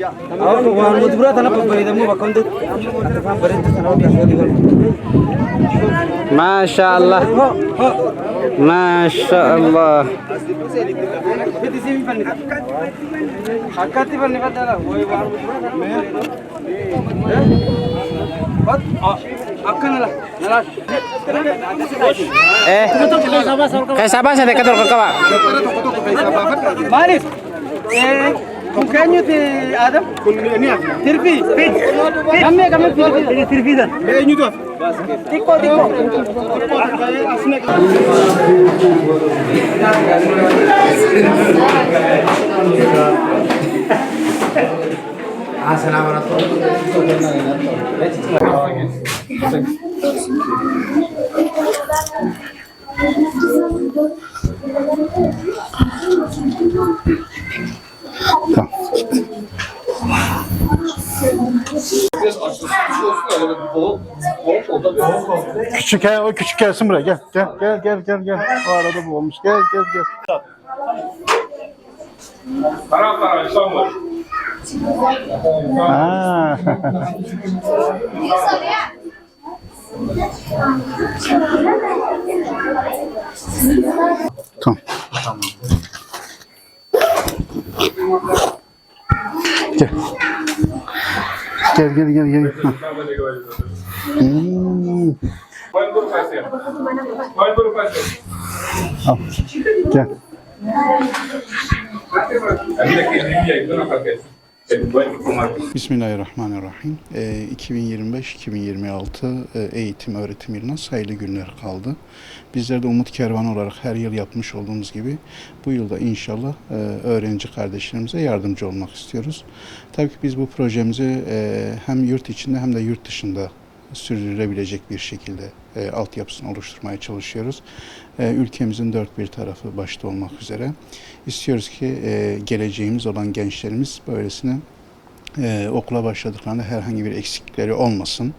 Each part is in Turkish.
مجبورة أنا إذا مو بكون ما شاء الله ما شاء الله Eh, kayak siapa saya dekat kawan? Marif. Eh, ¿Con qué Tico, tico. Küçük he, o küçük gelsin buraya gel. Gel gel gel gel gel. O arada bu olmuş. Gel gel gel. Taraftar İstanbul. Ha. tamam. Gel. ¿Qué gel gel gel. Hmm. Gel. Bismillahirrahmanirrahim. Ee, 2025-2026 e, eğitim öğretim yılına sayılı günler kaldı. Bizler de Umut Kervanı olarak her yıl yapmış olduğumuz gibi bu yılda inşallah e, öğrenci kardeşlerimize yardımcı olmak istiyoruz. Tabii ki biz bu projemizi e, hem yurt içinde hem de yurt dışında sürdürülebilecek bir şekilde e, altyapısını oluşturmaya çalışıyoruz. E, ülkemizin dört bir tarafı başta olmak üzere. İstiyoruz ki e, geleceğimiz olan gençlerimiz böylesine e, okula başladıklarında herhangi bir eksiklikleri olmasın.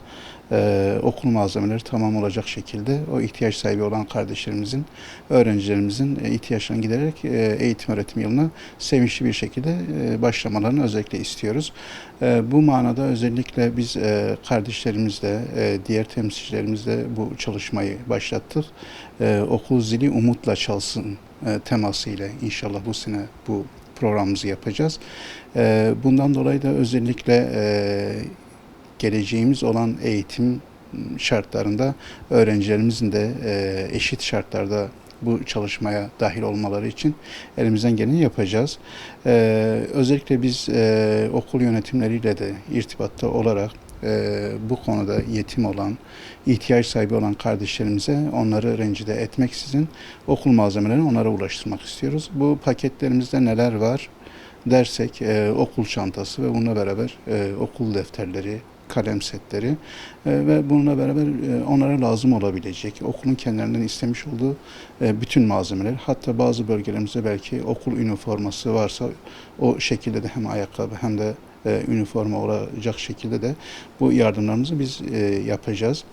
E, okul malzemeleri tamam olacak şekilde o ihtiyaç sahibi olan kardeşlerimizin, öğrencilerimizin e, ihtiyaçlarını gidererek e, eğitim öğretim yılına sevinçli bir şekilde e, başlamalarını özellikle istiyoruz. E, bu manada özellikle biz e, kardeşlerimizle, diğer temsilcilerimizle bu çalışmayı başlattık. Okul zili umutla çalsın e, temasıyla inşallah bu sene bu programımızı yapacağız. Bundan dolayı da özellikle geleceğimiz olan eğitim şartlarında öğrencilerimizin de e, eşit şartlarda bu çalışmaya dahil olmaları için elimizden geleni yapacağız. E, özellikle biz e, okul yönetimleriyle de irtibatta olarak e, bu konuda yetim olan, ihtiyaç sahibi olan kardeşlerimize onları rencide etmeksizin okul malzemelerini onlara ulaştırmak istiyoruz. Bu paketlerimizde neler var dersek e, okul çantası ve bununla beraber e, okul defterleri, kalem setleri e, ve bununla beraber e, onlara lazım olabilecek okulun kendilerinden istemiş olduğu e, bütün malzemeler hatta bazı bölgelerimizde belki okul üniforması varsa o şekilde de hem ayakkabı hem de üniforma olacak şekilde de bu yardımlarımızı biz yapacağız.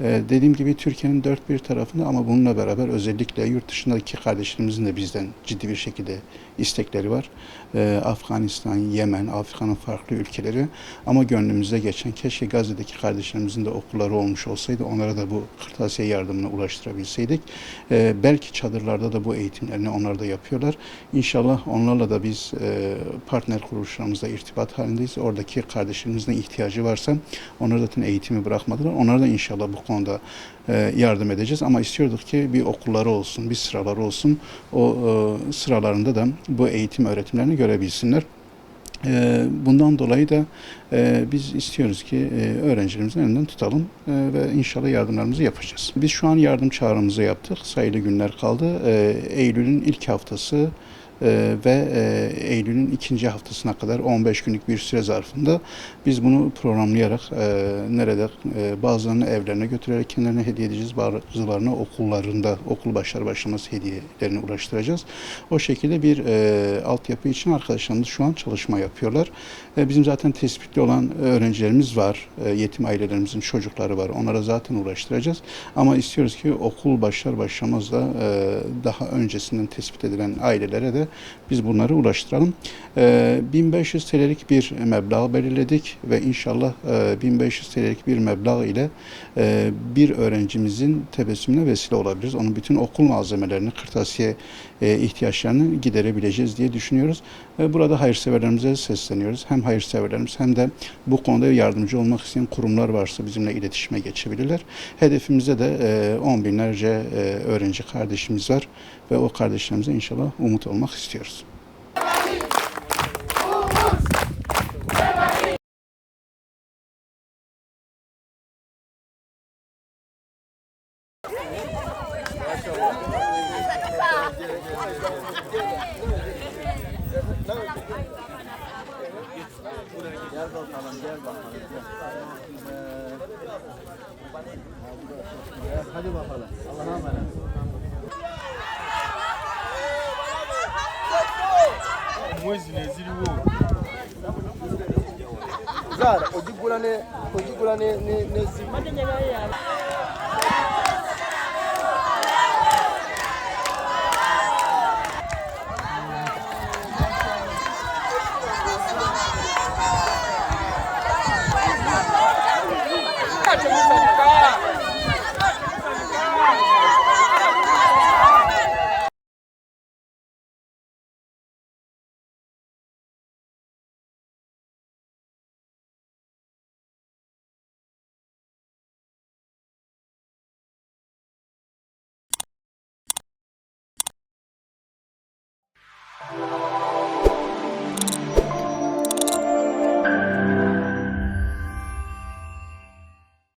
E, dediğim gibi Türkiye'nin dört bir tarafında ama bununla beraber özellikle yurt dışındaki kardeşlerimizin de bizden ciddi bir şekilde istekleri var. E, Afganistan, Yemen, Afrika'nın farklı ülkeleri ama gönlümüzde geçen keşke Gazze'deki kardeşlerimizin de okulları olmuş olsaydı onlara da bu kırtasiye yardımını ulaştırabilseydik. E, belki çadırlarda da bu eğitimlerini onlar da yapıyorlar. İnşallah onlarla da biz e, partner kuruluşlarımızla irtibat halindeyiz. Oradaki kardeşlerimizin ihtiyacı varsa onlar zaten eğitimi bırakmadılar. Onlara da inşallah bu konuda e, yardım edeceğiz. Ama istiyorduk ki bir okulları olsun, bir sıraları olsun. O e, sıralarında da bu eğitim öğretimlerini görebilsinler. E, Bundan dolayı da biz istiyoruz ki öğrencilerimizin elinden tutalım ve inşallah yardımlarımızı yapacağız. Biz şu an yardım çağrımızı yaptık. Sayılı günler kaldı. Eylül'ün ilk haftası e, ve e, Eylül'ün ikinci haftasına kadar 15 günlük bir süre zarfında biz bunu programlayarak e, nerede e, bazılarını evlerine götürerek kendilerine hediye edeceğiz. Bazılarını okullarında okul başlar başlamaz hediyelerini ulaştıracağız. O şekilde bir e, altyapı için arkadaşlarımız şu an çalışma yapıyorlar. E, bizim zaten tespitli olan öğrencilerimiz var. Yetim ailelerimizin çocukları var. Onlara zaten ulaştıracağız. Ama istiyoruz ki okul başlar başlamaz da daha öncesinden tespit edilen ailelere de biz bunları ulaştıralım. E, 1500 TL'lik bir meblağ belirledik ve inşallah e, 1500 TL'lik bir meblağ ile e, bir öğrencimizin tebessümüne vesile olabiliriz. Onun bütün okul malzemelerini, kırtasiye e, ihtiyaçlarını giderebileceğiz diye düşünüyoruz. E, burada hayırseverlerimize sesleniyoruz. Hem hayırseverlerimiz hem de bu konuda yardımcı olmak isteyen kurumlar varsa bizimle iletişime geçebilirler. Hedefimizde de e, on binlerce e, öğrenci kardeşimiz var ve o kardeşlerimize inşallah umut olmak istiyoruz. Zara, ojigula mwezi neziriwo zaala ogigula ne